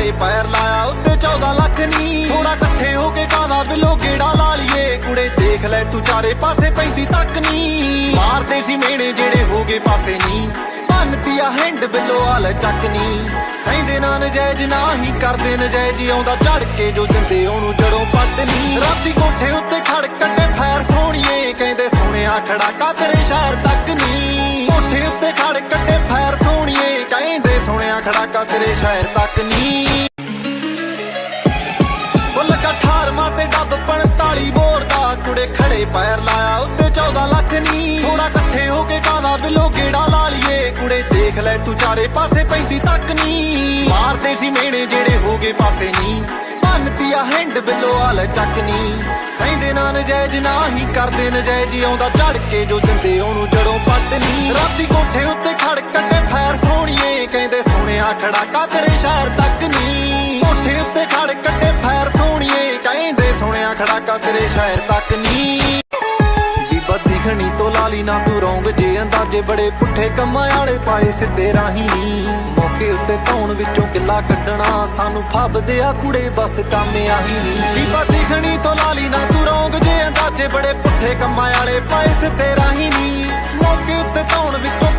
ਖੜੇ ਪੈਰ ਲਾਇਆ, ਉੱਤੇ 14 ਲੱਖ ਨਹੀਂ ਥੋੜਾ ਇਕੱਠੇ ਹੋ ਕੇ ਕਾਦਾ ਬਿਲੋ ਗੇੜਾ ਲਾ ਲਈਏ? ਕੁੜੇ, ਦੇਖ ਲੈ, ਤੂੰ ਚਾਰੇ ਪਾਸੇ ਪੈਂਦੀ ਤੱਕ ਨਹੀਂ ਮਾਰਦੇ ਸੀ ਮੇਣੇ ਜਿਹੜੇ ਹੋ ਗਏ ਪਾਸੇ ਨਹੀਂ ਭੰਨਤੀ ਆ ਹੈਂਡ ਬਿਲੋ ਆਲ ਚੱਕ ਨਹੀਂ ਸੈਂਦੇ ਨਾ ਨਜਾਇਜ਼, ਨਾ ਹੀ ਕਰਦੇ ਨਜਾਇਜ਼। ਹੀ ਆਉਂਦਾ ਝੜ ਕੇ ਜੋ ਜਿੰਦੇ ਉਹਨੂੰ ਜੜੋਂ ਪੱਟ ਨਹੀਂ ਰਾਤੀ ਕੋਠੇ ਉੱਤੇ ਖੜ ਕੱਟੇ ਫੈਰ ਸੋਹਣੀਏ। ਕਹਿੰਦੇ ਸੋਹਣਿਆ ਖੜਾਕਾ ਤੇਰੇ ਸ਼ਹਿਰ ਤੱਕ ਨਹੀਂ ਕੋਠੇ ਉੱਤੇ ਖੜ ਕੱਟੇ ਫੈਰ ਸੋਹਣਿਆ ਤੇਰੇ ਸ਼ਹਿਰ ਤੱਕ ਨਹੀਂ ਉਹ ਲੱਗਾ 18 ਤੇ ਡੱਬ 45 ਬੋਰ ਦਾ। ਕੁੜੇ ਖੜੇ ਪੈਰ ਲਾਇਆ ਉੱਤੇ 14 ਲੱਖ ਨਹੀਂ ਥੋੜਾ ਇਕੱਠੇ ਹੋ ਕੇ ਕਾਦਾ ਬਿਲੋ ਗੇੜਾ ਲਾ ਲਈਏ। ਕੁੜੇ ਦੇਖ ਲੈ ਤੂੰ ਚਾਰੇ ਪਾਸੇ ਪੈਂਦੀ ਤੱਕ ਨਹੀਂ ਮਾਰਦੇ ਸੀ ਮੇਣੇ ਜਿਹੜੇ ਹੋ ਗਏ ਪਾਸੇ ਨਹੀਂ ਭੰਨਤੀ ਆ ਹੈਂਡ ਬਿਲੋ ਆਲ ਚੱਕ ਨਹੀਂ ਸੈਂਦੇ ਨਾ ਨਜਾਇਜ਼, ਨਾ ਹੀ ਕਰਦੇ ਨਜਾਇਜ਼। ਆਉਂਦਾ ਝੜ ਕੇ ਜੋ ਜਿੰਦੇ ਉਹਨੂੰ ਜੜੋਂ ਪੱਟ ਨਹੀਂ ਰਾਤੀ ਕੋਠੇ ਉੱਤੇ ਖੜ ਕੱਟੇ ਫੈਰ ਸੋਹਣਿਆ ਖੜਾਕਾ ਤੇਰੇ ਸ਼ਹਿਰ ਤੱਕ ਨਹੀਂ ਕੋਠੇ ਉੱਤੇ ਖੜ ਕੱਟੇ ਫੈਰ ਸੋਹਣੀਏ। ਕਹਿੰਦੇ ਸੋਹਣਿਆ ਖੜਾਕਾ ਤੇਰੇ ਸ਼ਹਿਰ ਤੱਕ ਨਹੀਂ ਬੀਬਾ ਦਿਖਣੀ ਤੋਂ ਲਾਲੀ ਨਾ ਤੂੰ ਰੌਂਗ। ਜੇ ਅੰਦਾਜ਼ੇ ਬੜੇ ਪੁੱਠੇ ਕੰਮਾਂ ਵਾਲੇ ਪਾਏ ਸਿੱਧੇ ਰਾਹੀਂ। ਮੌਕੇ ਉੱਤੇ ਧੌਣ ਵਿੱਚੋਂ ਕਿੱਲਾ ਕੱਢਣਾ। ਸਾਨੂੰ ਫੱਬਦੇ ਆ ਕੁੜੇ, ਬਸ ਕੰਮ ਆਹੀ ਨਹੀਂ ਬੀਬਾ ਦਿਖਣੀ ਤੋਂ ਲਾਲੀ ਨਾ ਤੂੰ ਰੋਂਗ। ਜੇ ਅੰਦਾਜ਼ੇ ਬੜੇ ਪੁੱਠੇ ਕੰਮਾਂ ਵਾਲੇ ਪਾਏ ਸਿੱਧੇ ਰਾਹੀਂ ਨਹੀਂ ਮੌਕੇ ਉੱਤੇ ਧੌਣ ਵਿੱਚੋਂ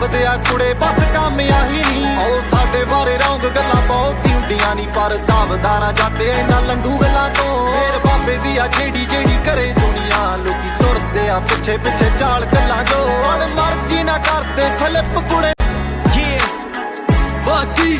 ਸਾਨੂੰ ਫੱਬਦੇ ਆ ਕੁੜੇ ਬਸ ਕੰਮ ਆਹੀ ਨਹੀਂ। ਆਓ ਸਾਡੇ ਬਾਰੇ ਰੌਂਗ ਗੱਲਾਂ ਬਹੁਤ ਹੀ ਹੁੰਦੀਆਂ ਨਹੀਂ ਪਰ ਦਾਵਦਾ ਨਾ ਇਹਨਾਂ ਲੰਡੂ ਗੱਲਾਂ ਤੋਂ। ਫੇਰ ਬਾਬੇ ਦੀ ਆ ਜਿਹੜੀ ਜਿਹੜੀ ਕਰੇ ਦੁਨੀਆ, ਲੋਕੀ ਤੁਰਦੇ ਆ ਪਿੱਛੇ ਪਿੱਛੇ ਚਾਲ ਗੱਲਾਂ ਜੋ ਅਣ ਮਰਜ਼ੀ ਨਾ ਕਰਦੇ, ਫਲਿੱਪ ਕੁੜੇ। ਬਾਕੀ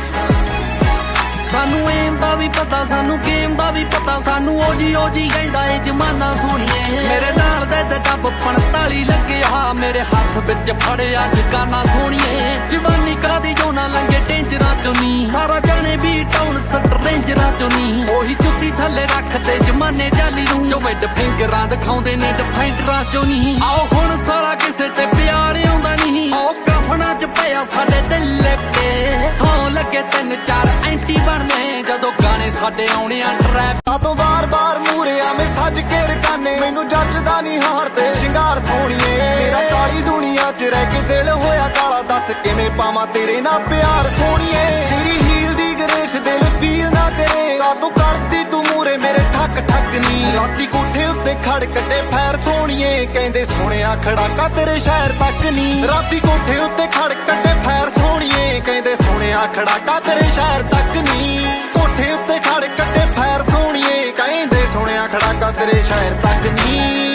ਸਾਨੂੰ ਏਮ ਦਾ ਵੀ ਪਤਾ, ਸਾਨੂੰ ਗੇਮ ਦਾ ਵੀ ਪਤਾ, ਸਾਨੂੰ ਓਜੀ ਜੀ ਕਹਿੰਦਾ ਏ ਜਮਾਨਾ ਸੋਹਣੀਏ ਮੇਰੇ ਨਾਲ ਦੇ ਤੇ ਟੱਬ 45 ਲੱਗਿਆ ਮੇਰੇ ਹੱਥ ਵਿੱਚ ਅੱਜ ਜਗਾਨਾ ਸੋਹਣੀਏ ਜਵਾਨੀ ਕਾਦੀ ਜੋ ਨਾ ਲੰਗੇ ਡੇਂਜਰਾਂ ਚੋਂ ਨੀ। ਸਾਰਾ ਜਾਣੇ ਵੀ ਟਾਊਨ ਸੱਟ ਰੇਂਜਰਾਂ ਚੋਂ ਨੀ। ਉਹੀ ਜੁੱਤੀ ਥੱਲੇ ਰੱਖਦੇ ਜਮਾਨੇ ਜਾਲੀ ਨੂੰ। ਜੋ ਮਿੱਡ ਫਿੰਗਰਾਂ ਦਿਖਾਉਂਦੇ ਨੇ ਡਿਫੈਂਡਰਾਂ ਚੋਂ ਨੀ। ਆਓ ਹੁਣ ਸਾਲਾ ਕਿਸੇ ਤੇ ਪਿਆਰ ਆਉਂਦਾ ਨਹੀਂ ਆਓ ਕਫਣਾ ਚ ਪਿਆ ਸਾਡੇ ਦਿਲ ਤੇ ਸੌ ਲੱਗੇ ਤਿੰਨ ਚਾਰ ਐਂਟੀ ਬਣਨੇ। ਜਦੋਂ ਗਾਣੇ ਸਾਡੇ ਆਉਣੇ ਆ ਟਰੈਪ ਤੋਂ ਬਾਰ-ਬਾਰ ਮੂਰੇ ਆਵੇਂ ਸੱਜ ਕੇ ਰਕਾਨੇ ਮੈਨੂੰ ਜੱਜਦਾ ਨਹੀਂ ਹਾਰਦੇ ਸ਼ਿੰਗਾਰ ਸੋਹਣੀਏ ਦੁਨੀਆ ਕੇ ਦਿਲ ਹੋਇਆ ਕਾਲਾ, ਦੱਸ ਕਿਵੇਂ ਪਾਵਾਂ ਤੇਰੇ ਨਾਲ ਪਿਆਰ ਸੋਹਣੀਏ। ਤੇਰੀ ਹੀਲ ਦੀ ਗਰੇਸ਼ ਦਿਲ ਫੀਲ ਨਾ ਕਰੇ। ਆ ਤੂੰ ਕਰਦੀ ਤੂੰ ਮੂਰੇ ਮੇਰੇ ਠੱਕ ਠੱਕ ਨਹੀਂ ਰਾਤੀ ਕੋਠੇ ਉੱਤੇ ਖੜ ਕੱਟੇ ਫੈਰ ਸੋਹਣੀਏ। ਕਹਿੰਦੇ ਸੋਹਣਿਆ ਖੜਾਕਾ ਤੇਰੇ ਸ਼ਹਿਰ ਤੱਕ ਨੀ। ਰਾਤੀ ਕੋਠੇ ਉੱਤੇ ਖੜ ਕੱਟੇ ਫੈਰ ਸੋਹਣੀਏ। ਕਹਿੰਦੇ ਸੋਹਣਿਆ ਖੜਾਕਾ ਤੇਰੇ ਸ਼ਹਿਰ ਤੱਕ ਨੀ। ਕੋਠੇ ਉੱਤੇ ਖੜ ਕੱਟੇ ਫੈਰ ਸੋਹਣੀਏ। ਕਹਿੰਦੇ ਸੋਹਣਿਆ ਖੜਾਕਾ ਤੇਰੇ ਸ਼ਹਿਰ ਤੱਕ ਨੀ।